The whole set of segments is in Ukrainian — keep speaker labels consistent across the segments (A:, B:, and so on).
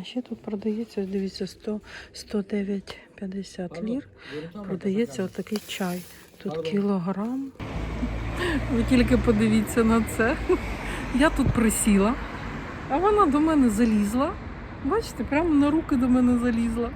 A: А ще тут продається, дивіться, 100, 109,50 лір. Продається отакий чай. Тут кілограм. Ви тільки подивіться на це. Я тут присіла, а вона до мене залізла. Бачите, прямо на руки до мене залізла.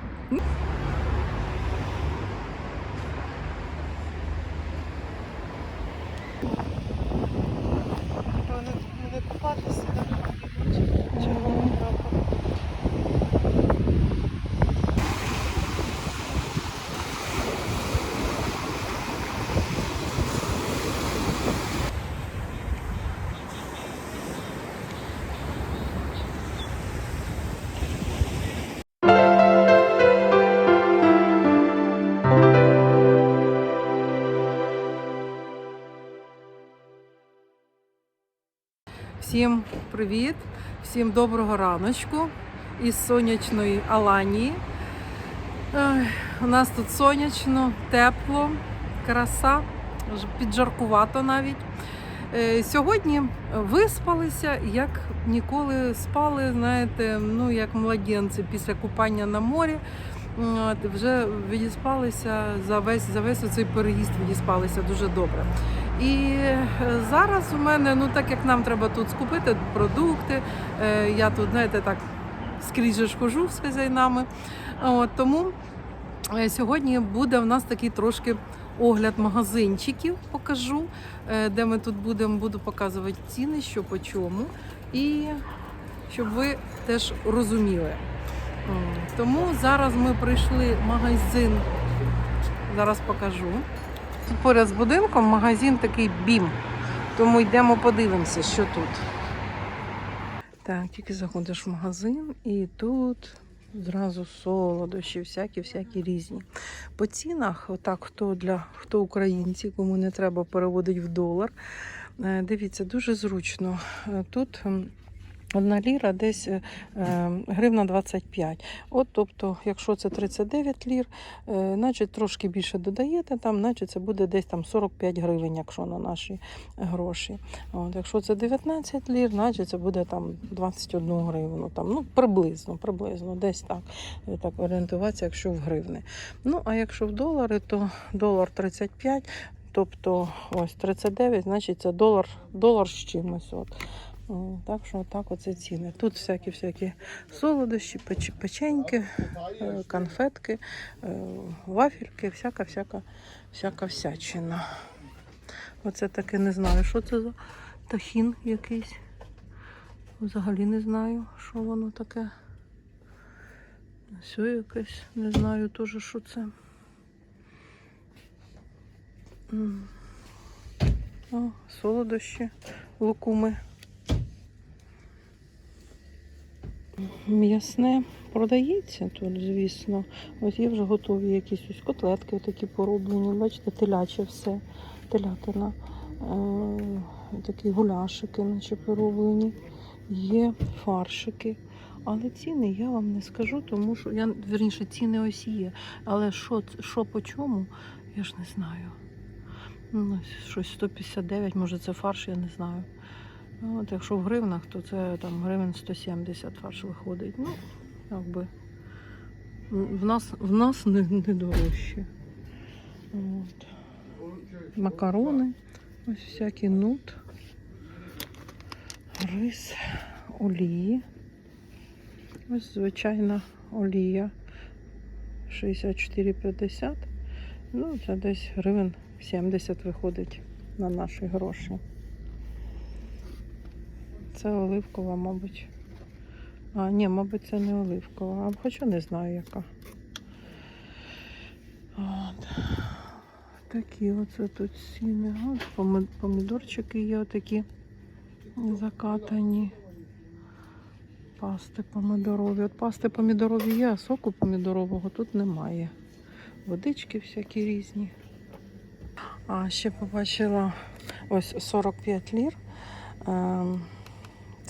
A: Всім привіт, всім доброго раночку із сонячної Аланії. У нас тут сонячно, тепло, краса, піджаркувато навіть. Е, Сьогодні виспалися, як ніколи спали, знаєте, ну як младенці після купання на морі. От, вже відіспалися за весь за весь цей переїзд відіспалися дуже добре. І е, зараз у мене, ну так як нам треба тут скупити продукти, е, я тут, знаєте, так скрізь же ж хожу з хазяїнами. От, тому е, сьогодні буде в нас такий трошки огляд магазинчиків, покажу, де ми тут будемо, буду показувати ціни, що по чому. І щоб ви теж розуміли. Тому зараз ми прийшли в магазин. Зараз покажу. Поряд з будинком магазин такий бім. Тому йдемо подивимося, що тут. Так, тільки заходиш в магазин і тут зразу солодощі, всякі-всякі різні. По цінах, отак, хто для хто українці, кому не треба переводити в долар. е, Дивіться, дуже зручно. Е, Тут одна ліра десь е, е, гривна 25. От, тобто, якщо це 39 лір, е, значить трошки більше додаєте, там, значить це буде десь там 45 гривень, якщо на наші гроші. От, якщо це 19 лір, значить це буде там 21 гривну. Там, ну, приблизно, приблизно, десь так. е, Так орієнтуватися, якщо в гривни. Ну, а якщо в долари, то долар 35, тобто ось 39, значить це долар, долар з чимось. От. Так що так оце ціни. Тут всякі-всякі солодощі, печ- печеньки, е, конфетки, е, вафельки, всяка-всяка всяка всячина. Оце таке не знаю, що це за тахін якийсь. Взагалі не знаю, що воно таке. Все якесь, не знаю теж, що це. О, солодощі, лукуми. М'ясне продається тут, звісно. Ось є вже готові якісь ось котлетки такі пороблені. Бачите, теляче все, телятина. Е, такі гуляшики, наче пороблені. Є фаршики. Але ціни я вам не скажу, тому що я вірніше ціни ось є. Але що, що по чому, я ж не знаю. Ну, щось 159, може це фарш, я не знаю. Ну, От якщо в гривнах, то це там гривень 170 фарш виходить. Ну, якби в нас, в нас не, не дорожче. От. Макарони, ось всякі нут, рис, олії. Ось звичайна олія 64,50. Ну, це десь гривень 70 виходить на наші гроші. Це оливкова, мабуть. А, ні, мабуть, це не оливкова. А хоча не знаю яка. От. Такі оце тут ціни. От помідорчики є отакі закатані. Пасти помідорові. От пасти помідорові є, а соку помідорового тут немає. Водички всякі різні. А ще побачила ось 45 лір.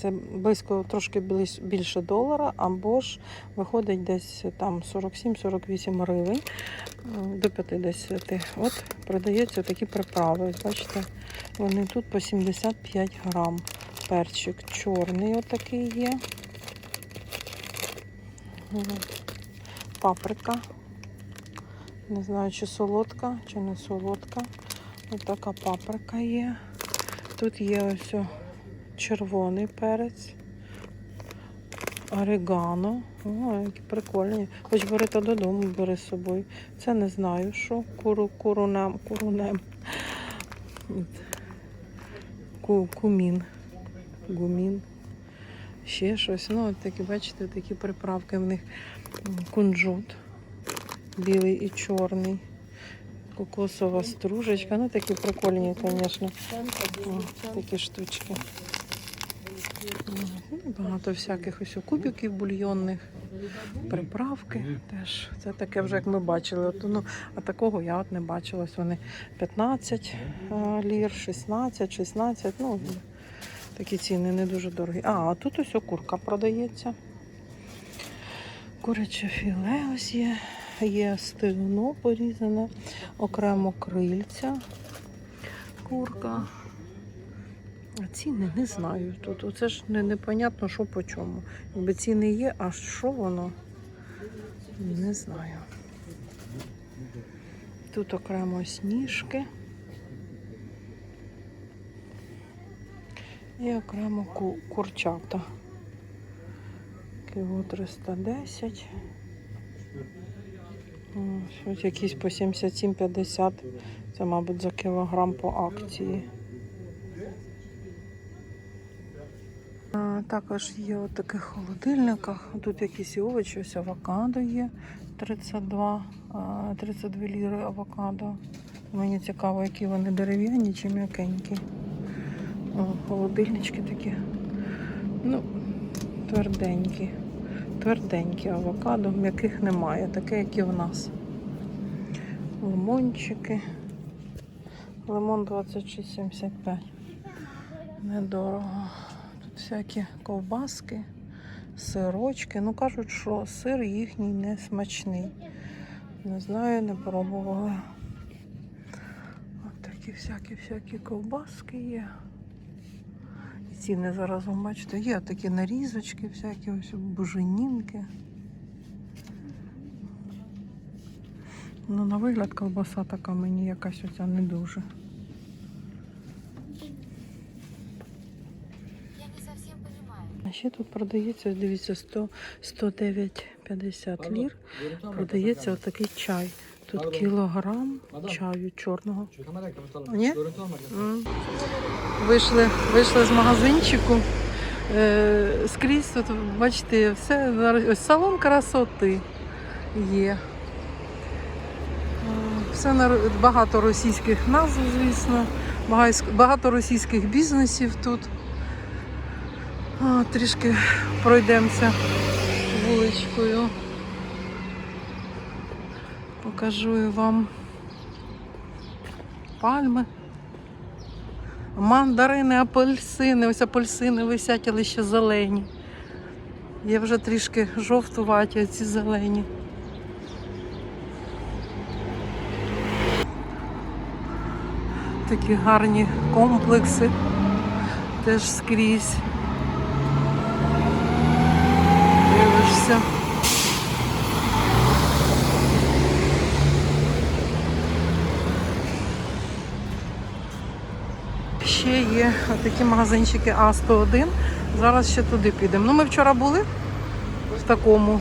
A: Це близько трошки більше долара, або ж виходить десь там 47-48 гривень е, до 50. От продаються такі приправи. Бачите, вони тут по 75 грам. Перчик чорний отакий є. Паприка. Не знаю, чи солодка, чи не солодка. Ось така паприка є. Тут є ось червоний перець. Орегано. О, які прикольні. Хоч бери то додому, бери з собою. Це не знаю, що. Куру, курунем, курунем. Ку, кумін. Гумін. Ще щось. Ну, от такі, бачите, такі приправки в них. Кунжут. Білий і чорний. Кокосова стружечка. Ну, такі прикольні, звісно. Такі штучки. Багато всяких ось кубиків бульйонних, приправки теж. Це таке вже, як ми бачили. От, ну, а такого я от не бачила. Ось вони 15 е, лір, 16, 16. Ну, такі ціни не дуже дорогі. А, а тут ось курка продається. Куряче філе ось є. Є стегно порізане, окремо крильця. Курка. А ціни не знаю. Тут оце ж не, непонятно, що по чому. Якби ціни є, а що воно? Не знаю. Тут окремо сніжки. І окремо ку- курчата. Кіло 310. Ось, якісь по 77,50. Це, мабуть, за кілограм по акції. А, також є у таких холодильниках. Тут якісь овочі, ось авокадо є 32, 32 ліри авокадо. Мені цікаво, які вони дерев'яні чи м'якенькі. Холодильнички такі. Ну, тверденькі. Тверденькі авокадо, м'яких немає, таке, як і в нас. Лимончики. Лимон 26,75. Недорого. Всякі ковбаски, сирочки. Ну кажуть, що сир їхній не смачний. Не знаю, не пробувала. От такі всякі всякі ковбаски є. І ціни зараз ви бачите, є такі нарізочки, всякі ось буженінки. Ну, на вигляд ковбаса така мені якась оця не дуже.
B: Я не совсем понимаю.
A: А ще тут продається, дивіться, 100, 109,50 лір. Продається отакий чай. Тут кілограм чаю чорного. Ні? Вийшли, вийшли з магазинчику. Е, скрізь тут, бачите, все ось салон красоти є. Е, Все на багато російських назв, звісно. Багато російських бізнесів тут. А, трішки пройдемося вуличкою. Покажу вам пальми. Мандарини, апельсини. Ось апельсини висять, але ще зелені. Є вже трішки жовтуваті ці зелені. Такі гарні комплекси теж скрізь. Дивишся. Ще є такі магазинчики А101. Зараз ще туди підемо. Ну, ми вчора були в такому,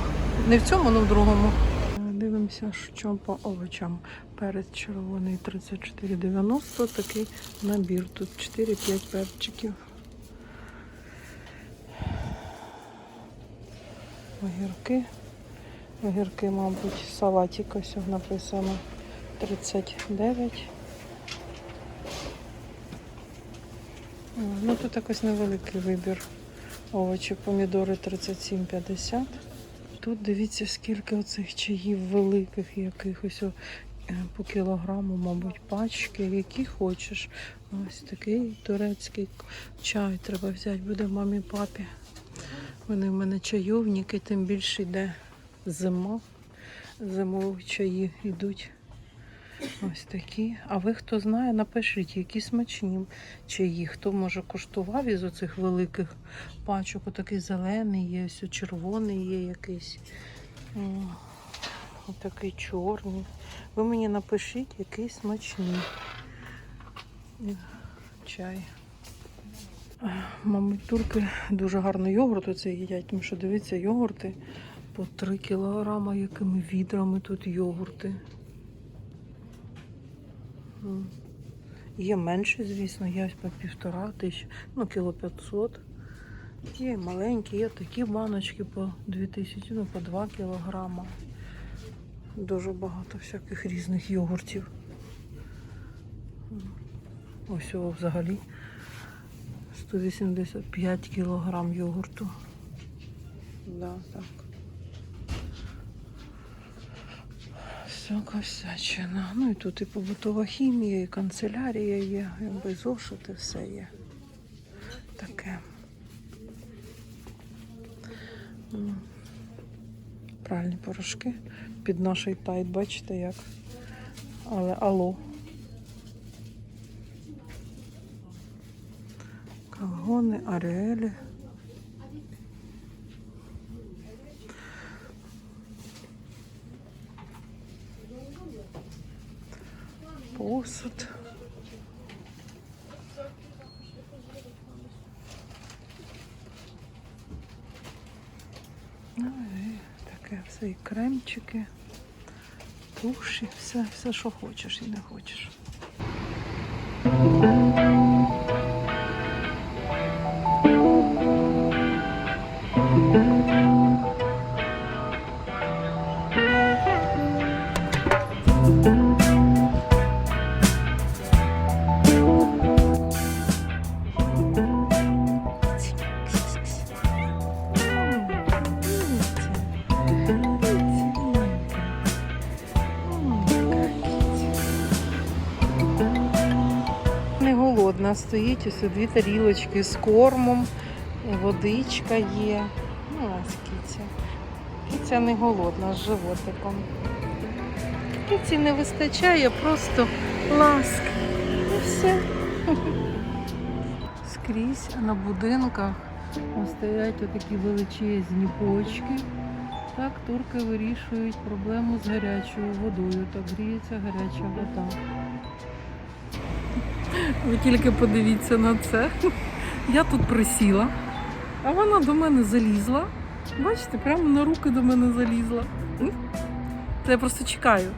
A: не в цьому, але в другому. Дивимося, що по овочам. Перець червоний 34,90. Такий набір. Тут 4-5 перчиків. Огірки. Огірки, мабуть, салатик ось написано 39. Ну тут якось невеликий вибір. Овочі, помідори 37,50. Тут дивіться, скільки оцих чаїв великих якихось е, по кілограму, мабуть, пачки, які хочеш. Ось такий турецький чай треба взяти, буде мамі папі. Вони в мене чайовники, тим більше йде зима. Зимові чаї йдуть. Ось такі. А ви хто знає, напишіть, які смачні чаї. Хто може куштував із оцих великих пачок, отакий зелений є, ось червоний є якийсь. Отакий чорний. Ви мені напишіть, який смачний. Чай. Мабуть, турки дуже гарно йогурт оце їдять, тому що дивіться, йогурти по 3 кілограма, якими відрами тут йогурти. Є менше, звісно, є по півтора тисячі, ну, кіло 500. Є маленькі, є такі баночки по 2000, ну по 2 кілограма. Дуже багато всяких різних йогуртів. Ось його взагалі 185 кілограм йогурту. Да, так. Всяка всячина. Ну і тут і побутова хімія, і канцелярія є, якби зошити, все є. Таке. Пральні порошки. Під наший тайт, бачите як. Але алло. Калгони, аріелі. Посуд. Ну і таке все і кремчики, туші, все, все, що хочеш і не хочеш. Голодна, стоїть ось дві тарілочки з кормом, водичка є. Ну, ось кіця. Кіця не голодна з животиком. Кіці не вистачає, просто ласки. І все. Скрізь на будинках стоять отакі величезні бочки. Так турки вирішують проблему з гарячою водою. Так гріється гаряча вода. Ви тільки подивіться на це. Я тут присіла, а вона до мене залізла. Бачите, прямо на руки до мене залізла. Це я просто чекаю.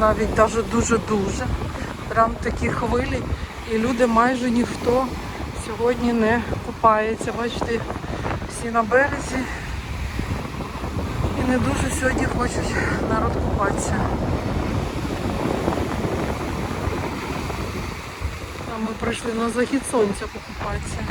A: Навіть дуже-дуже. Прям такі хвилі. І люди майже ніхто сьогодні не купається. Бачите, всі на березі. І не дуже сьогодні хочуть народ купатися. А ми прийшли на захід сонця покупатися.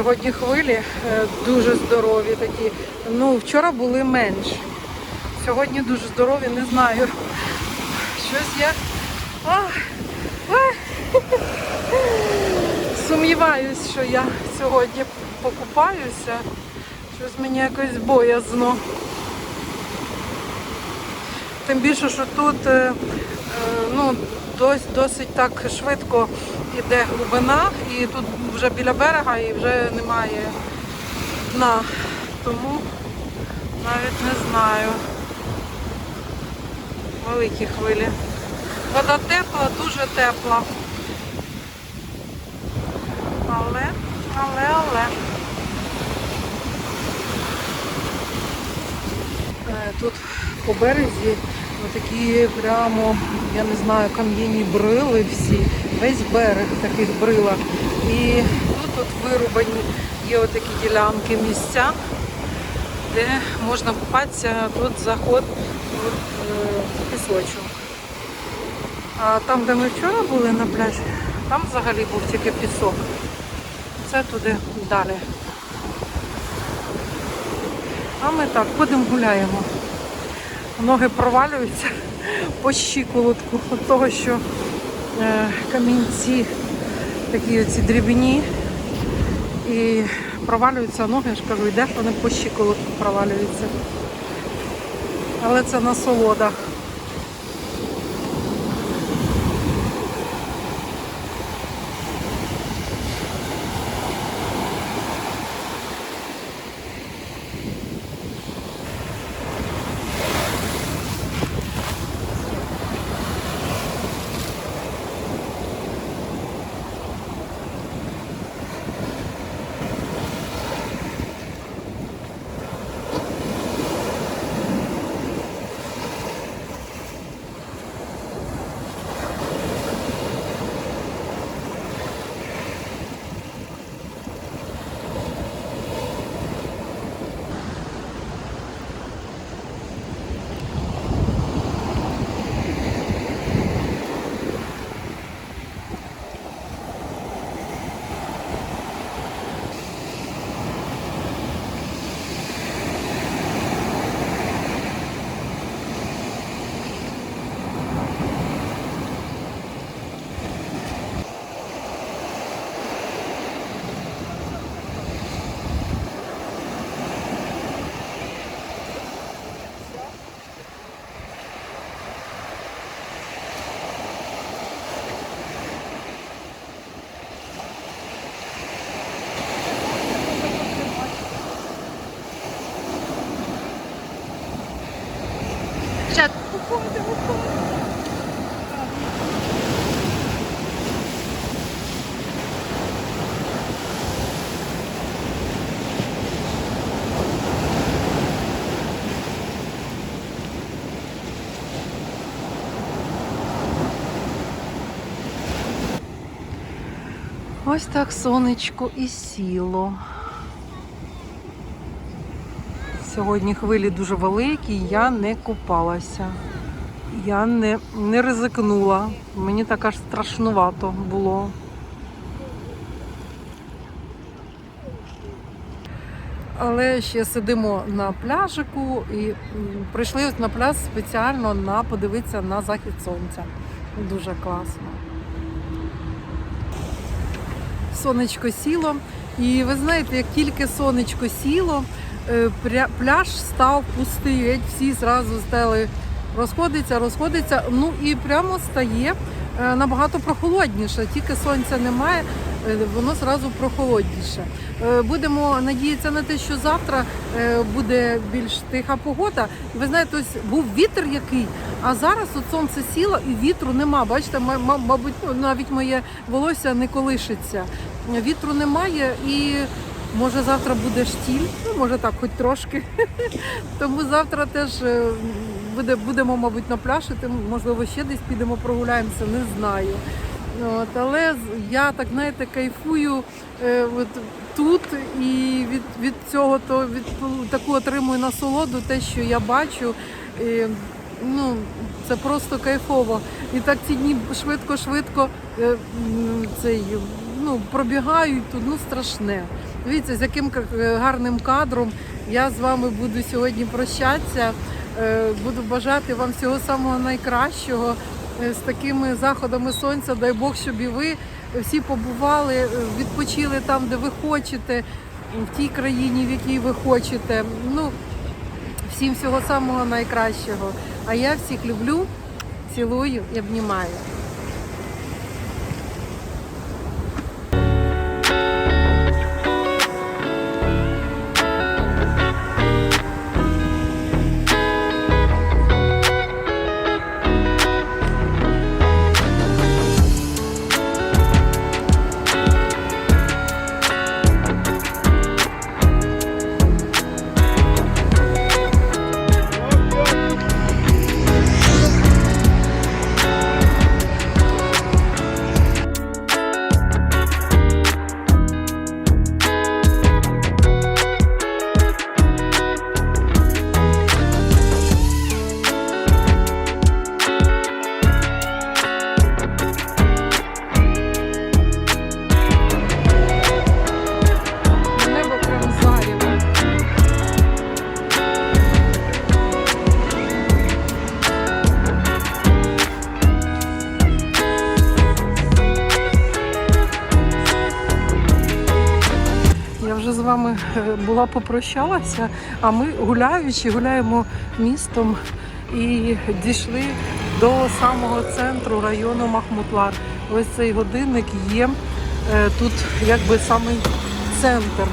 A: Сьогодні хвилі е, дуже здорові такі. Ну, вчора були менші. Сьогодні дуже здорові, не знаю. Щось я. А, а. Сумніваюсь, що я сьогодні покупаюся. Щось мені якось боязно. Тим більше, що тут е, е, ну, досить, так швидко йде глибина, і тут вже біля берега і вже немає дна. Тому навіть не знаю. Великі хвилі. Вода тепла, дуже тепла. Але, але, але. Е, Тут по березі Отакі прямо, я не знаю, кам'яні брили всі, весь берег таких брила. І тут от вирубані є отакі ділянки місця, де можна купатися, тут заход е, в пісочок. А там, де ми вчора були на пляжі, там взагалі був тільки пісок. Це туди далі. А ми так ходимо гуляємо. Ноги провалюються по щиколотку від того, що е, камінці такі оці дрібні і провалюються ноги, я ж кажу, йдеш, вони по щиколотку провалюються. Але це насолода. Ось так сонечко і сіло. Сьогодні хвилі дуже великі, я не купалася. Я не, не ризикнула. Мені так аж страшнувато було. Але ще сидимо на пляжику і прийшли на пляж спеціально на подивитися на захід сонця. Дуже класно. Сонечко сіло. І ви знаєте, як тільки сонечко сіло, е, пляж став пустий. Геть всі зразу стали розходиться, розходиться. Ну і прямо стає е, набагато прохолодніше. Тільки сонця немає, воно зразу прохолодніше. Е, Будемо надіятися на те, що завтра е, буде більш тиха погода. Ви знаєте, ось був вітер який, а зараз от сонце сіло і вітру нема. Бачите, ма- ма- мабуть, ну, навіть моє волосся не колишиться. Вітру немає і може завтра буде штіль, ну може так, хоч трошки. Тому завтра теж е, буде, будемо, мабуть, на пляжі, тим, можливо, ще десь підемо прогуляємося, не знаю. От, але я так знаєте, кайфую е, от, тут і від, від цього то від таку отримую насолоду, те, що я бачу. І, ну, це просто кайфово. І так ці дні швидко-швидко е, цей, ну, пробігають тут, ну страшне. Дивіться, з яким е, гарним кадром я з вами буду сьогодні прощатися. Е, Буду бажати вам всього самого найкращого з такими заходами сонця. Дай Бог, щоб і ви всі побували, е, відпочили там, де ви хочете, в тій країні, в якій ви хочете. Ну, всім всього самого найкращого. А я всіх люблю, цілую і обнімаю. Була попрощалася, а ми гуляючи, гуляємо містом і дійшли до самого центру району Махмутлар. Ось цей годинник є е, тут якби самий центр.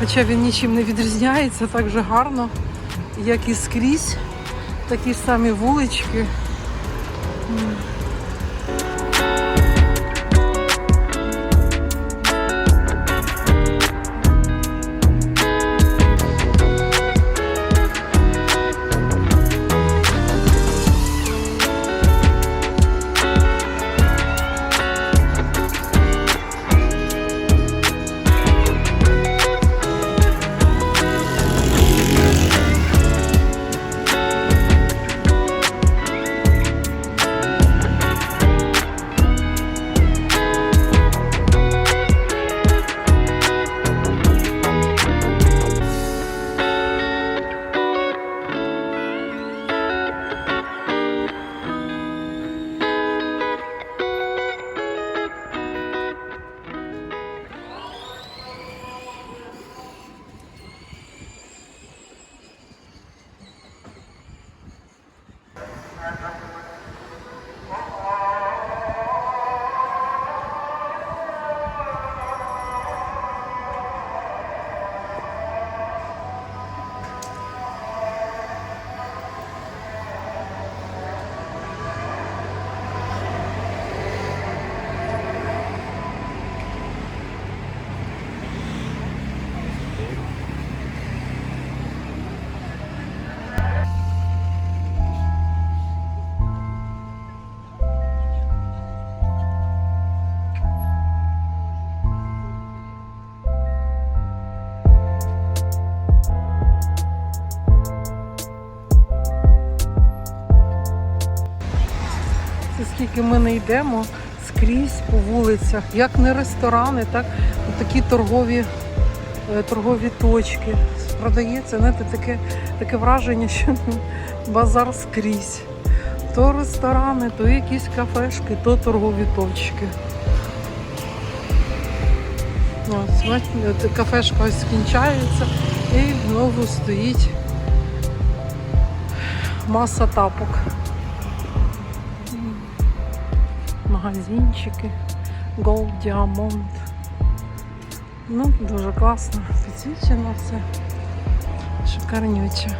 A: Хоча він нічим не відрізняється, так же гарно, як і скрізь. Такі ж самі вулички. Це ми не йдемо скрізь по вулицях, як не ресторани, так такі торгові, е, торгові точки. Продається, знаєте, таке, таке враження, що базар скрізь. То ресторани, то якісь кафешки, то торгові точки. Кафешка ось скінчається і знову стоїть маса тапок. Магазинчики, Gold Diamond. Ну, дуже класно, підсвічено все. Шикарнюче.